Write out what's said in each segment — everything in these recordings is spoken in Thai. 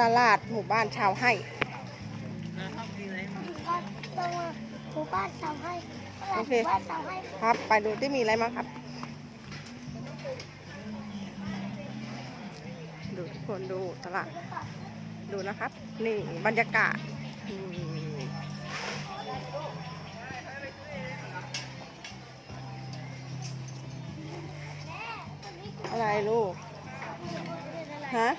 ตลาดหมู่บ้านชาวให้ก็ต้องมาหมู่บ้านทำให้ตลาดโอหเคมู่บ้านทำให้ครับ ไปดูที่มีอะไรบ้างครับ ดูทุกคนดูตลาด ดูนะครับ นี่บรรยากาศอืมอะไรลูก ฮะ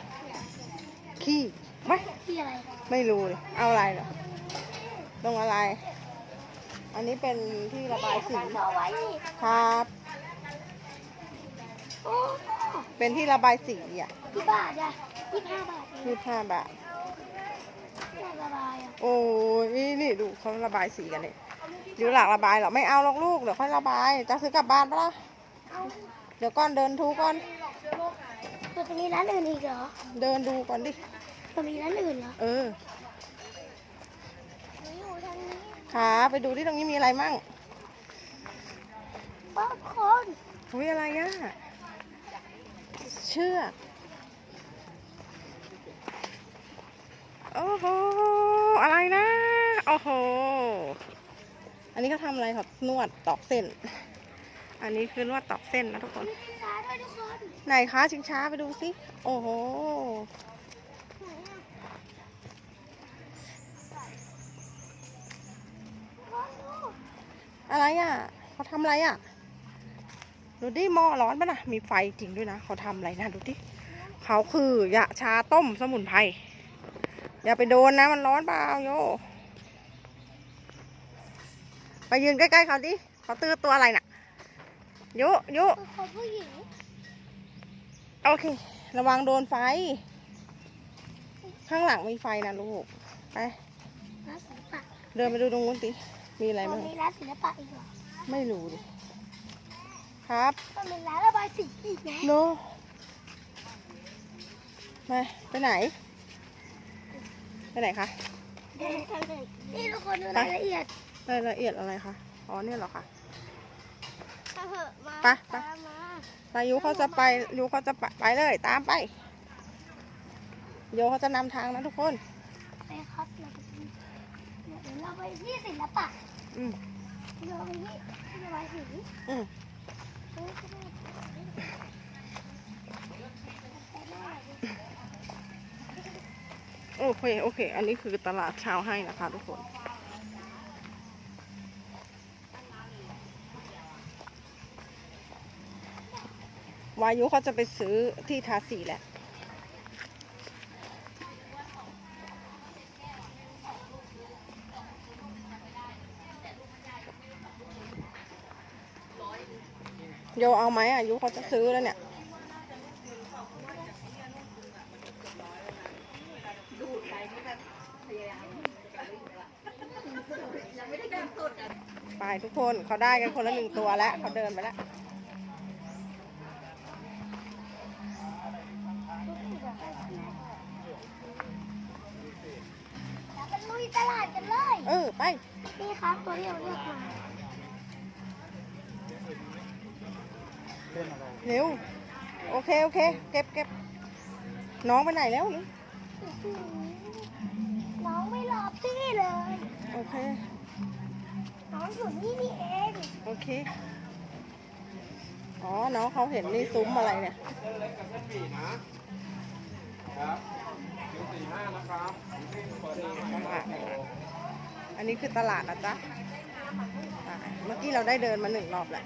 ขี้ไม่ที่อะไร ไม่รู้เลยเอาอะไรเหรอตรงอะไร อันนี้เป็นที่ระบายสีเอาไว้นี่ครับ โอ้เป็นที่ระบายสีอะกี่บาทอะยี่สิบห้าบาทเองยี่ห้าบาทน่าสบายอะโอ้ยนี่นี่ดูเขาระบายสีกันเลยหรือหลักระบายเหรอไม่เอาหรอกลูกเดี๋ยวค่อยระบายจะซื้อกลับบ้านปะล่ะเอาเดี๋ยวก่อนเดินทูก่อน ตัวจะมีร้านอื่นอีกเหรอ เดินดูก่อนดิ จะมีร้านอื่นเหรอเออหนูอยู่ทางนี้ขาไปดูที่ตรงนี้มีอะไรมั่งป๊อปคอร์นอุ้ยอะไรอะ เชือกโอ้โห อะไรนะ โอ้โห อันนี้เขาทำอะไรครับ นวดตอกเส้น อันนี้คือนวดตอกเส้นนะทุกคนมีสินค้าด้วยทุกคน ไหนคะชิงช้าไปดูสิ โอ้โหไหนอะพ่อดูอะไรอะ เขาทำอะไรอะ ดูดิหม้อร้อนปะนะมีไฟจริงด้วยนะ เขาทำอะไรนะดูดิเขาคือยาชาต้มสมุนไพร อย่าไปโดนนะ มันร้อนเปล่าโย ไปยืนใกล้ๆเขาดิ เขาตื้อตัวอะไรน่ะโยโยคือคนผู้หญิงโอเค ระวังโดนไฟ ข้างหลังมีไฟนะลูก ไป ร้านศิลปะเดินไปดูตรงนู้นสิมีอะไรมับ้านงมีร้านศิลปะอีกเหรอไม่รู้ดิครับมันมีร้านระบายสีอีกนะโนมาไปไหน ไปไหนคะ นี่ทุกคนดูรายละเอียดรายละเอียดอะไรคะ อ๋อเนี่ยเหรอคะถ้า เหอะมาไปไป ตามมาไปยุเขาจะไปยุเขาจะไปไปเลย ตามไปโยเขาจะนำทางนะทุกคน ไปครับเราไปที่เดี๋ยวเราไปที่ศิลปะอืม เราไปที่ที่ระบายสีอืม เออก็ได้ไปหน้าหน่อยดิโอเคโอเค อันนี้คือตลาดเช้าให้นะคะทุกคน วายุเขาจะไปซื้อที่ทาสีแหละ โยเอาไหมอะยุเขาจะซื้อแล้วเนี่ยไปทุกคนเขาได้กันคนละหนึ่งตัวแล้วเขาเดินไปแล้ว เราไปลุยตลาดกันเลย เออ ไป นี่ครับตัวที่เราเลือกมาเร็ว โอเค โอเค เก็บเก็บน้องไปไหนแล้วนี่อื้อหือน้องไม่รอพี่เลย โอเค น้องอยู่นี่นี่เอง โอเค อ๋อ น้องเขาเห็นนี่ซุ้มอะไรเนี่ย อันนี้คือตลาดนะจ๊ะอะเมื่อกี้เราได้เดินมาหนึ่งรอบแหละ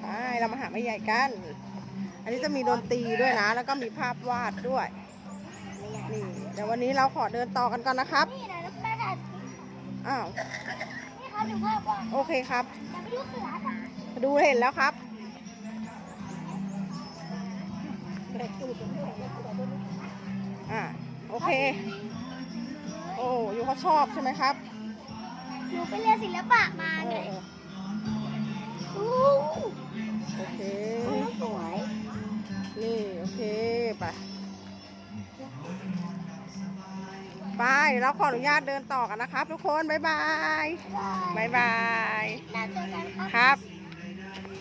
ไปเรามาหาไม่ใหญ่กัน อันนี้จะมีดนตรีด้วยนะ แล้วก็มีภาพวาดด้วย นี่เดี๋ยววันนี้เราขอเดินต่อกันก่อนนะครับ นี่นะแล้วแม่ถ่ายอ้าว นี่ครับดูภาพว่าโอเคครับ จะไปดูเสือกันดูเห็นแล้วครับ อ่าโอเค โอ้ยูเขาชอบใช่ไหมครับหนูไปเรียนศิลปะมาเอไงอเอออู้โอเคหูสวยนี่โอเคไปไปเดี๋ยวเราขออนุญาตเดินต่อกันนะครับ ทุกคน บ๊ายบายได้บ๊ายบายน่าเจอกันครับครับ